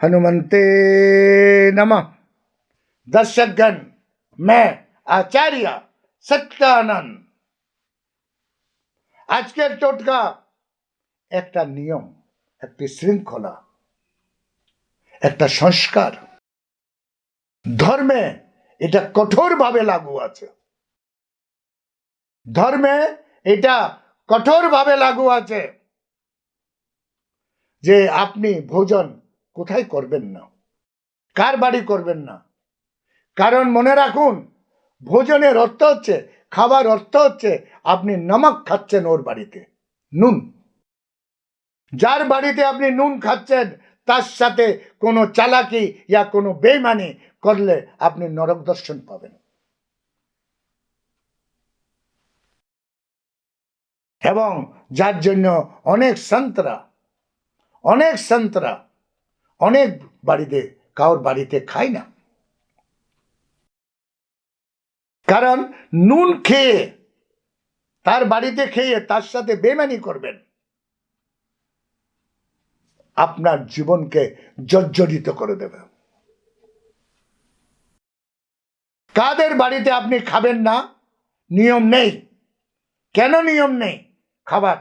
हनुमंते नमः दर्शकगण मैं आचार्य সত্যানন্দ আজকের টোটকা একটা নিয়ম একটি শৃঙ্খলা একটা সংস্কার ধর্মে এটা কঠোরভাবে লাগু আছে ধর্মে এটা কঠোরভাবে লাগু আছে যে আপনি ভোজন কোথায় করবেন না? কার বাড়ি করবেন না? কারণ মনে রাখুন, ভোজনের অর্থ হচ্ছে, খাবার অর্থ হচ্ছে, আপনি নমক খাচ্ছেন ওর বাড়িতে। নুন। যার বাড়িতে আপনি নুন খাচ্ছেন, তার সাথে কোনো চালাকি ইয়া কোনো বেইমানি করলে আপনি নরক দর্শন পাবেন। এবং যার জন্য অনেক সন্তরা অনেক সন্তরা অনেক বাড়িতে, কারোর বাড়িতে খায় না। কারণ নুন খেয়ে, তার বাড়িতে খেয়ে তার সাথে বেমানি করবেন। আপনার জীবনকে জর্জরিত করে দেবে। কাদের বাড়িতে আপনি খাবেন না? নিয়ম নেই। কেন নিয়ম নেই? খাবার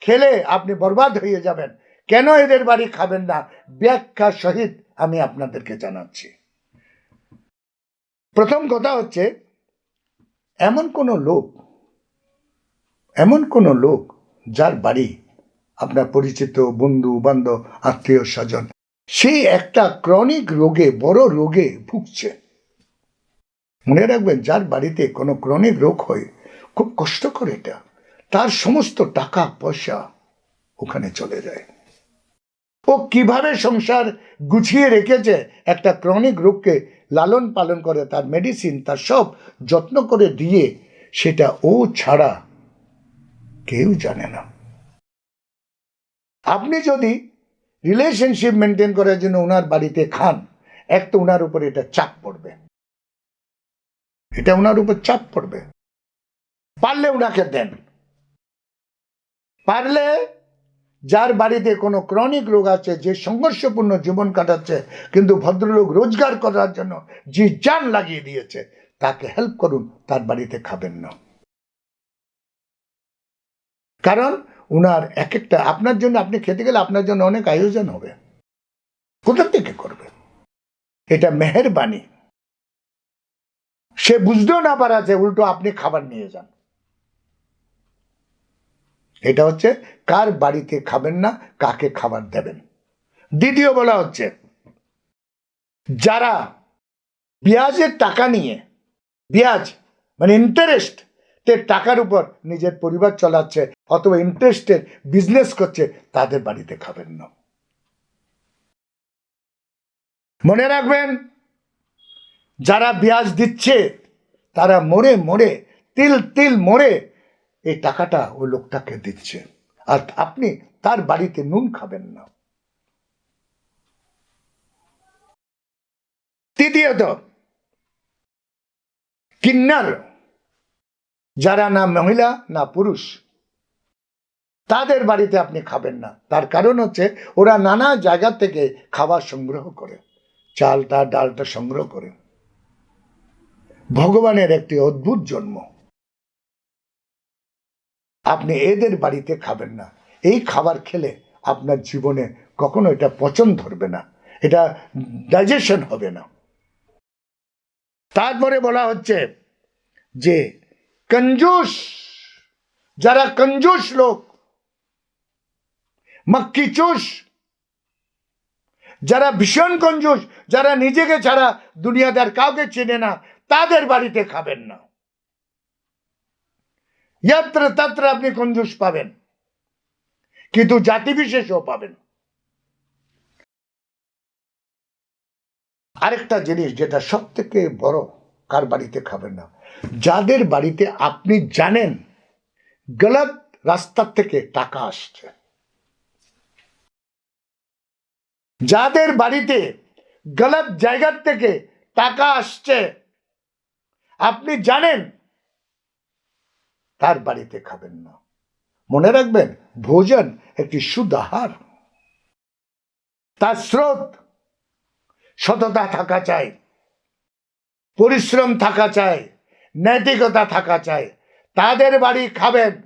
খেলে আপনি বরবাদ হয়ে যাবেন। কেন এদের বাড়ি খাবেন না? ব্যাখ্যা সহিত আমি আপনাদেরকে জানাচ্ছি। প্রথম কথা হচ্ছে, এমন কোনো লোক, এমন কোনো লোক যার বাড়ি আপনার পরিচিত বন্ধু, বান্ধব, আত্মীয় স্বজন সেই একটা ক্রনিক রোগে, বড় রোগে ভুগছে। মনে রাখবেন, যার বাড়িতে কোনো ক্রনিক রোগ হয়, খুব কষ্ট করে এটা, তার সমস্ত টাকা পয়সা ওখানে চলে যায়। ও কীভাবে সংসার গুছিয়ে রেখেছে? একটা ক্রনিক রোগকে লালন পালন করে, তার মেডিসিন তার সব যত্ন করে দিয়ে, সেটা ও ছাড়া কেউ জানে না। আপনি যদি রিলেশনশিপ মেনটেন করার জন্য ওনার বাড়িতে খান, এক তো ওনার উপর এটা চাপ পড়বে। এটা ওনার উপর চাপ পড়বে। পারলে ওনাকে দেন। পারলে যার বাড়িতে কোনো ক্রনিক রোগ আছে, যে সংঘর্ষপূর্ণ জীবন কাটাচ্ছে, কিন্তু ভদ্রলোক রোজগার করার জন্য যে যান লাগিয়ে দিয়েছে, তাকে হেল্প করুন, তার বাড়িতে খাবেন না। কারণ উনার এক একটা আপনার জন্য আপনি খেতে গেলে আপনার জন্য অনেক আয়োজন হবে। কোথা থেকে করবে? এটা মেহেরবানি। সে বুঝতেও না পারা যে উল্টো আপনি খাবার নিয়ে যান। এটা হচ্ছে কার বাড়িতে খাবেন না, কাকে খাবার দেবেন। দ্বিতীয় বলা হচ্ছে, যারা পেঁয়াজের টাকা নিয়ে পেঁয়াজ মানে ইন্টারেস্ট টাকার উপর নিজের পরিবার চালাচ্ছে অথবা ইন্টারেস্টের বিজনেস করছে, তাদের বাড়িতে খাবেন না। মনে রাখবেন, যারা পেঁয়াজ দিচ্ছে, তারা মরে মরে, তিল তিল মরে এই টাকাটা ওই লোকটাকে দিচ্ছে। আর আপনি তার বাড়িতে নুন খাবেন না। তৃতীয়ত, কিন্নার, যারা না মহিলা, না পুরুষ, তাদের বাড়িতে আপনি খাবেন না। তার কারণ হচ্ছে, ওরা নানা জায়গা থেকে খাবার সংগ্রহ করে, চালটা, ডালটা সংগ্রহ করে। ভগবানের একটি অদ্ভুত জন্ম। আপনি এদের বাড়িতে খাবেন না। এই খাবার খেলে আপনার জীবনে কখনো এটা পচন ধরবে না। এটা ডাইজেশন হবে না। তারপরে বলা হচ্ছে যে কঞ্জুস যারা কঞ্জুস লোক, মক্কি চুষ, যারা ভীষণ কঞ্জুস যারা নিজেকে ছাড়া দুনিয়াদার কাউকে চেনে না, তাদের বাড়িতে খাবেন না। ইয়াত্র তত্র আপনি কঞ্জুস পাবেন কিন্তু জাতি বিশেষও পাবেন আরেকটা জিনিস যেটা সব থেকে বড় কার বাড়িতে খাবেন না। যাদের বাড়িতে আপনি জানেন, গলত রাস্তার থেকে টাকা আসছে। যাদের বাড়িতে গলত জায়গার থেকে টাকা আসছে, আপনি জানেন তার বাড়িতে খাবেন না। মনে রাখবেন, ভোজন একটি সুদাহার। তার স্রোত, সততা থাকা চাই, পরিশ্রম থাকা চাই, নৈতিকতা থাকা চাই। তাদের বাড়ি খাবেন,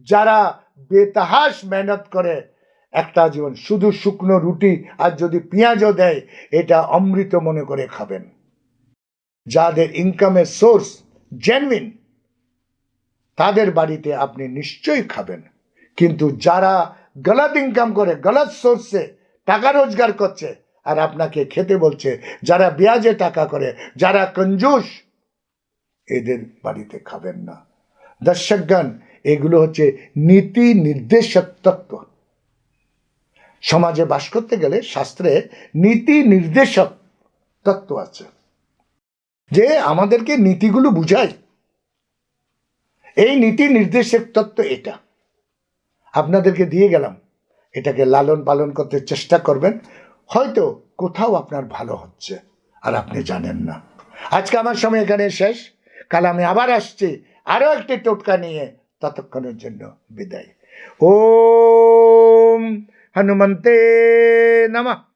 যারা বেতাহাস মেহনত করে। একটা জীবন শুধু শুকনো রুটি আর যদি পেঁয়াজও দেয়, এটা অমৃত মনে করে খাবেন। যাদের ইনকামের সোর্স জেনুইন তাদের বাড়িতে আপনি নিশ্চয়ই খাবেন। কিন্তু যারা গলত ইনকাম করে, গলত সোর্সে টাকা রোজগার করছে আর আপনাকে খেতে বলছে, যারা পেঁয়াজে টাকা করে, যারা কঞ্জুস, এদের বাড়িতে খাবেন না। দর্শকগণ, এগুলো হচ্ছে নীতি নির্দেশক তত্ত্ব। সমাজে বাস করতে গেলে শাস্ত্রে নীতি নির্দেশক তত্ত্ব আছে। যে আমাদেরকে নীতিগুলো বুঝায় এই নীতি নির্দেশক তত্ত্ব এটা। আপনাদেরকে দিয়ে গেলাম। এটাকে লালন পালন করতে চেষ্টা করবেন। হয়তো কোথাও আপনার ভালো হচ্ছে আর আপনি জানেন না। আজকে আমার সময় এখানে শেষ। কাল আমি আবার আসছি আরও একটি টোটকা নিয়ে ততক্ষণের জন্য বিদায়। ওম হনুমন্তে নমঃ।